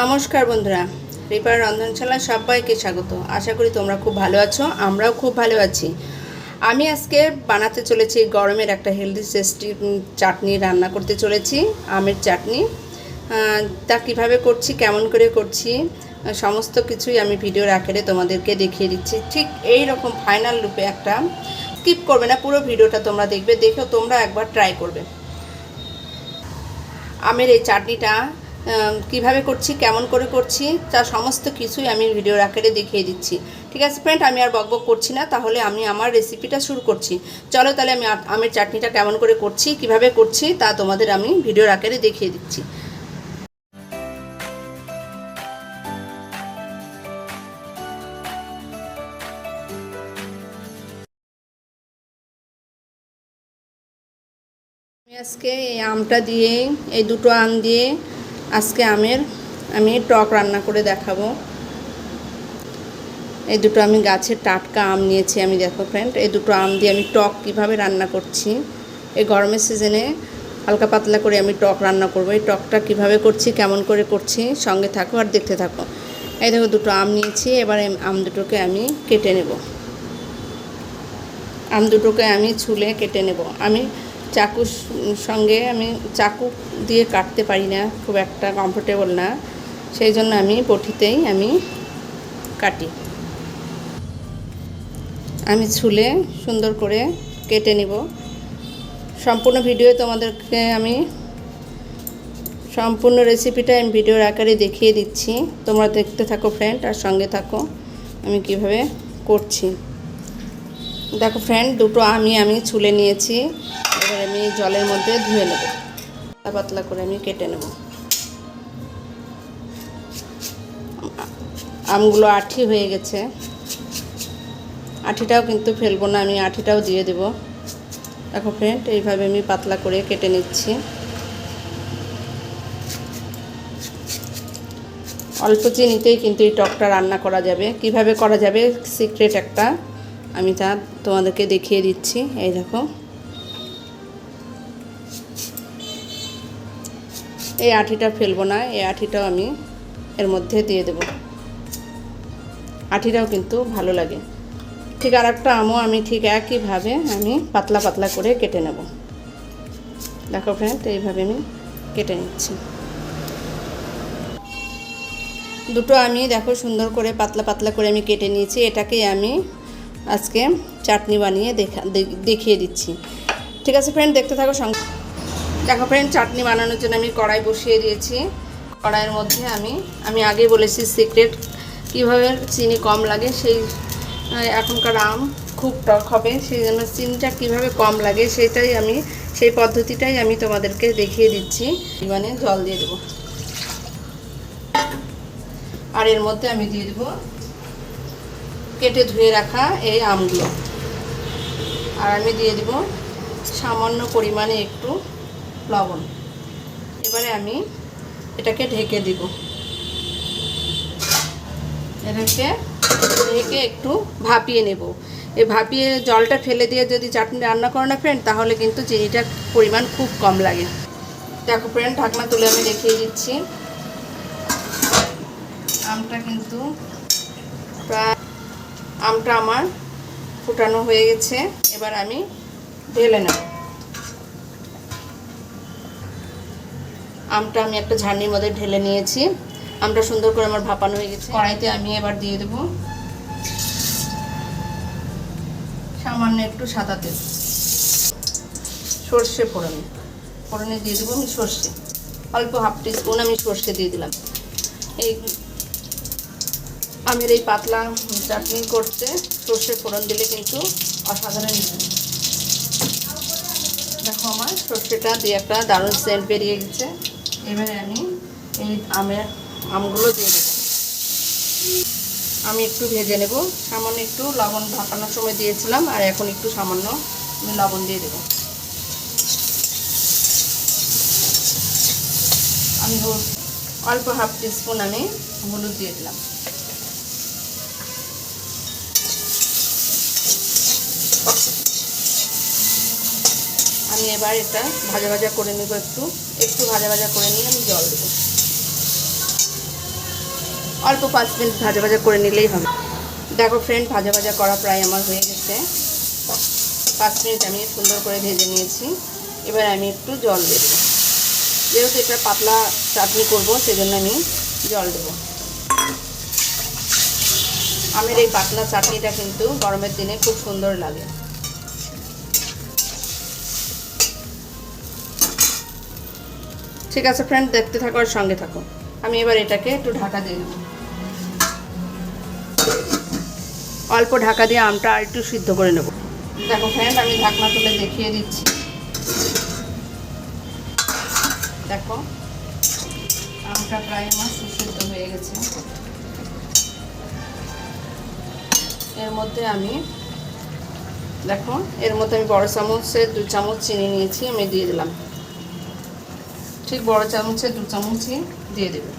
নমস্কার বন্ধুরা, রিপার রন্ধনশালা সবাইকে স্বাগত। আশা করি তোমরা খুব ভালো আছো, আমরাও খুব ভালো আছি। আমি আজকে বানাতে চলেছি গরমের একটা হেলদি টেস্টি চাটনি রান্না করতে চলেছি, আমের চাটনি। তা কীভাবে করছি, কেমন করে করছি সমস্ত কিছুই আমি ভিডিওর আকারে তোমাদেরকে দেখিয়ে দিচ্ছি। ঠিক এই রকম ফাইনাল রূপে একটা স্কিপ করবে না, পুরো ভিডিওটা তোমরা দেখবে, দেখেও তোমরা একবার ট্রাই করবে। আমের এই চাটনিটা কীভাবে করছি, কেমন করে করছি, তার সমস্ত কিছুই আমি ভিডিওর আকারে দেখিয়ে দিচ্ছি। ঠিক আছে ফ্রেন্ড আমি আর বকবক করছি না, তাহলে আমি আমার রেসিপিটা শুরু করছি। চলো তাহলে আমি আমের চাটনিটা কেমন করে করছি, কীভাবে করছি, তা তোমাদের আমি ভিডিওর আকারে দেখিয়ে দিচ্ছি। আজকে এই আমটা দিয়ে, এই দুটো আম দিয়ে আজকে আমের, আমি টক রান্না করে দেখাবো। এই দুটো আমি গাছের টাটকা আম নিয়েছি আমি, দেখো ফ্রেন্ড এই দুটো আম দিয়ে আমি টক কীভাবে রান্না করছি। এই গরমের সিজনে হালকা পাতলা করে আমি টক রান্না করব। এই টকটা কীভাবে করছি, কেমন করে করছি, সঙ্গে থাকো আর দেখতে থাকো। এই দেখো দুটো আম নিয়েছি, এবার আম দুটোকে আমি কেটে নেব। আম দুটোকে আমি ছুলে কেটে নেব। আমি চাকুর সঙ্গে আমি চাকু দিয়ে কাটতে পারি না, খুব একটা কমফোর্টেবল না। সেই জন্য আমি বটিতেই আমি কাটি। আমি ছুলে সুন্দর করে কেটে নিব। সম্পূর্ণ ভিডিও তোমাদেরকে আমি সম্পূর্ণ রেসিপিটা আমি ভিডিওর আকারে দেখিয়ে দিচ্ছি। তোমরা দেখতে থাকো ফ্রেন্ড আর সঙ্গে থাকো আমি কীভাবে করছি। দেখো ফ্রেন্ড দুটো আমি আমি ছুলে নিয়েছি। এবার আমি জলের মধ্যে ধুয়ে নেব। পাতলা পাতলা করে আমি কেটে নেব। আমগুলো আঠি হয়ে গেছে। আঠিটাও কিন্তু ফেলব না, আমি আঠিটাও দিয়ে দেব। দেখো ফ্রেন্ড এইভাবে আমি পাতলা করে কেটে নিচ্ছি। অল্প চিনিতেই কিন্তু এই টকটা রান্না করা যাবে। কীভাবে করা যাবে? সিক্রেট একটা। আমি তা তোমাদেরকে দেখিয়ে দিচ্ছি। এই দেখো। এই আঠিটা ফেলব না, এই আঠিটাও আমি এর মধ্যে দিয়ে দেব। আঠিটাও কিন্তু ভালো লাগে। ঠিক আর একটা আমও আমি ঠিক একইভাবে আমি পাতলা পাতলা করে কেটে নেব। দেখো ফ্রেন্ড এইভাবে আমি কেটে নিচ্ছি। দুটো আমি দেখো সুন্দর করে পাতলা পাতলা করে আমি কেটে নিয়েছি এটাকে আমি আজকে চাটনি বানিয়ে দেখা দেখিয়ে দিচ্ছি। ঠিক আছে ফ্রেন্ড দেখতে থাকো সঙ্গে। দেখো ফ্রেন্ড চাটনি বানানোর জন্য আমি কড়াই বসিয়ে দিয়েছি। কড়াইয়ের মধ্যে আমি আমি আগে বলেছি সিক্রেট কীভাবে চিনি কম লাগে, সেই এখনকার আম খুব টক হবে, সেই জন্য চিনিটা কীভাবে কম লাগে সেটাই আমি, সেই পদ্ধতিটাই আমি তোমাদেরকে দেখিয়ে দিচ্ছি। মানে জল দিয়ে দেবো। আর এর মধ্যে আমি দিয়ে দেবো কেটে ধুয়ে রাখা এই আমগুলো। আর আমি দিয়ে দেবো সামান্য পরিমাণে একটু লবণ। এবারে আমি এটাকে ঢেকে দিব। এটাকে ঢেকে একটু ভাপিয়ে নেব। এই ভাপিয়ে জলটা ফেলে দিয়ে যদি চাটনি রান্না করো না ফ্রেন্ড তাহলে কিন্তু চিনিটার পরিমাণ খুব কম লাগে। দেখো ফ্রেন্ড ঢাকনা তুলে আমি দেখিয়ে দিচ্ছি। আমটা কিন্তু প্রায়, আমটা আমার ফুটানো হয়ে গেছে। এবার আমি ঢেলে নেব। আমটা আমি একটা ঝাড়নির মধ্যে ঢেলে নিয়েছি। আমটা সুন্দর করে আমার ভাপানো হয়ে গেছে। কড়াইতে আমি এবার দিয়ে দেব সামান্য একটু সাদা তেল। সর্ষে ফোড়নে। ফোড়নে দিয়ে দেবো আমি সর্ষে। অল্প হাফ টিস্পুন আমি সর্ষে দিয়ে দিলাম। এই আমের এই পাতলা চাটনি করতে সর্ষে ফোড়ন দিলে কিন্তু অসাধারণ। দেখো আমার, সর্ষেটা দিয়ে একটা দারুণ সেন্ট বেরিয়ে গেছে। এবারে আমি এই আমের আমগুলো দিয়ে দেবো। আমি একটু ভেজে নেব। সামান্য একটু লবণ ভাপানোর সময় দিয়েছিলাম, আর এখন একটু সামান্য আমি লবণ দিয়ে দেবো। আমি অল্প হাফ টিস্পুন আমি হলুদ দিয়ে দিলাম। আমি এবার এটা ভাজা ভাজা করে নেব একটু। একটু ভাজা ভাজা করে নিয়ে আমি জল দেবো। অল্প পাঁচ মিনিট ভাজা ভাজা করে নিলেই হবে। দেখো ফ্রেন্ড ভাজা ভাজা করা প্রায় আমার হয়ে গেছে। পাঁচ মিনিট আমি সুন্দর করে ভেজে নিয়েছি। এবার আমি একটু জল দেব। যেহেতু এটা পাতলা চাটনি করব, সেজন্য আমি জল দেব। আমের এই পাতলা চাটনিটা কিন্তু গরমের দিনে খুব সুন্দর লাগে। ঠিক আছে ফ্রেন্ড দেখতে থাকো আর সঙ্গে থাকো। আমি এবার এটাকে একটু ঢাকা দিয়ে দেবো অল্প ঢাকা দিয়ে আমটা আর একটু সিদ্ধ করে নেব। দেখো ফ্রেন্ড আমি ঢাকনা তুলে দেখিয়ে দিচ্ছি। দেখো, আমটা প্রায় আমার সুসিদ্ধ হয়ে গেছে। এর মধ্যে আমি, দেখো, এর মধ্যে আমি বড় চামচের দু চামচ চিনি নিয়েছি, আমি দিয়ে দিলাম। ঠিক বড় চামচে দু চামচই দিয়ে দেবে।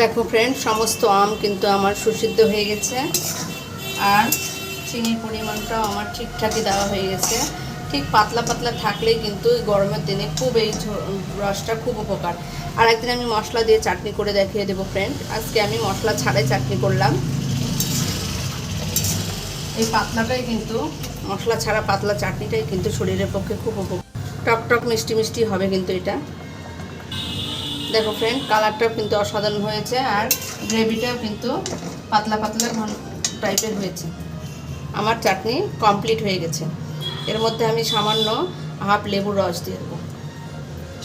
দেখো ফ্রেন্ড সমস্ত আম কিন্তু আমার সুসিদ্ধ হয়ে গেছে। আর চিনির পরিমাণটাও আমার ঠিকঠাকই দেওয়া হয়ে গেছে। ঠিক পাতলা পাতলা থাকলেই কিন্তু গরমের দিনে খুব এই রসটা খুব উপকার। আর একদিন আমি মশলা দিয়ে চাটনি করে দেখিয়ে দেবো ফ্রেন্ড আজকে আমি মশলা ছাড়াই চাটনি করলাম। এই পাতলাটাই কিন্তু, মশলা ছাড়া পাতলা চাটনিটাই কিন্তু শরীরের পক্ষে খুব উপকার। টক টক মিষ্টি মিষ্টি হবে কিন্তু এটা। দেখো ফ্রেন্ড কালারটাও কিন্তু অসাধারণ হয়েছে আর গ্রেভিটাও কিন্তু পাতলা পাতলা ঘন টাইপের হয়েছে। আমার চাটনি কমপ্লিট হয়ে গেছে। এর মধ্যে আমি সামান্য হাফ লেবুর রস দিয়ে দেবো।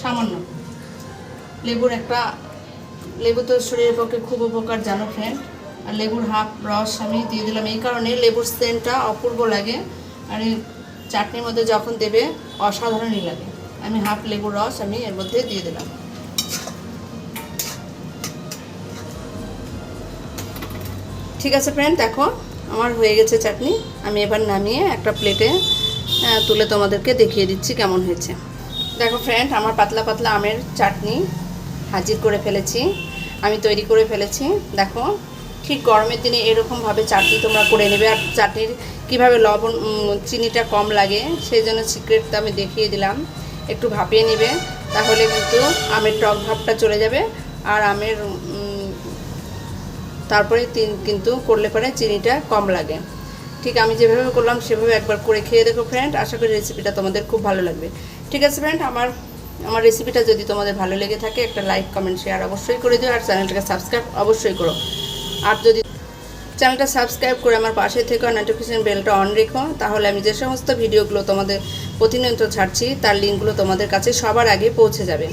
সামান্য। লেবুর একটা, লেবু তো শরীরের পক্ষে খুব উপকার, জানো ফ্রেন্ড আর লেবুর হাফ রস আমি দিয়ে দিলাম। এই কারণে লেবুর সেন্টটা অপূর্ব লাগে। আর চাটনির মধ্যে যখন দেবে, অসাধারণই লাগে। আমি হাফ লেবুর রস আমি এর মধ্যে দিয়ে দিলাম। ঠিক আছে ফ্রেন্ড দেখো, আমার হয়ে গেছে চাটনি। আমি এবার নামিয়ে একটা প্লেটে তুলে তোমাদেরকে দেখিয়ে দিচ্ছি কেমন হয়েছে। দেখো ফ্রেন্ড আমার পাতলা পাতলা আমের চাটনি হাজির করে ফেলেছি, আমি তৈরি করে ফেলেছি। দেখো, ঠিক গরমের দিনে এরকমভাবে চাটনি তোমরা করে নেবে। আর চাটনির কীভাবে লবণ চিনিটা কম লাগে, সেই জন্য সিক্রেটটা আমি দেখিয়ে দিলাম। একটু ভাপিয়ে নেবে, তাহলে কিন্তু আমের টক ভাবটা চলে যাবে। আর আমের তারপরে কিন্তু করলে পরে চিনিটা কম লাগে। ঠিক আমি যেভাবে করলাম, সেভাবে একবার করে খেয়ে দেখো ফ্রেন্ড আশা করি রেসিপিটা তোমাদের খুব ভালো লাগবে। ঠিক আছে ফ্রেন্ড আমার আমার রেসিপিটা যদি তোমাদের ভালো লেগে থাকে, একটা লাইক কমেন্ট শেয়ার অবশ্যই করে দিও, আর চ্যানেলটাকে সাবস্ক্রাইব অবশ্যই করো। আর যদি চ্যানেলটা সাবস্ক্রাইব করে আমার পাশে থেকে নোটিফিকেশন বেলটা অন রেখো, তাহলে আমি যে সমস্ত ভিডিওগুলো তোমাদের প্রতিনিয়ত ছাড়ছি, তার লিঙ্কগুলো তোমাদের কাছে সবার আগে পৌঁছে যাবে।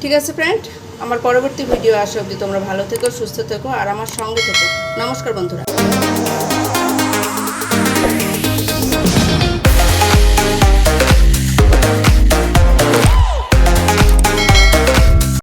ঠিক আছে ফ্রেন্ড আমার পরবর্তী ভিডিও আসা অবধি তোমরা ভালো থেকো, সুস্থ থেকো, আর আমার সঙ্গে থেকো। নমস্কার বন্ধুরা।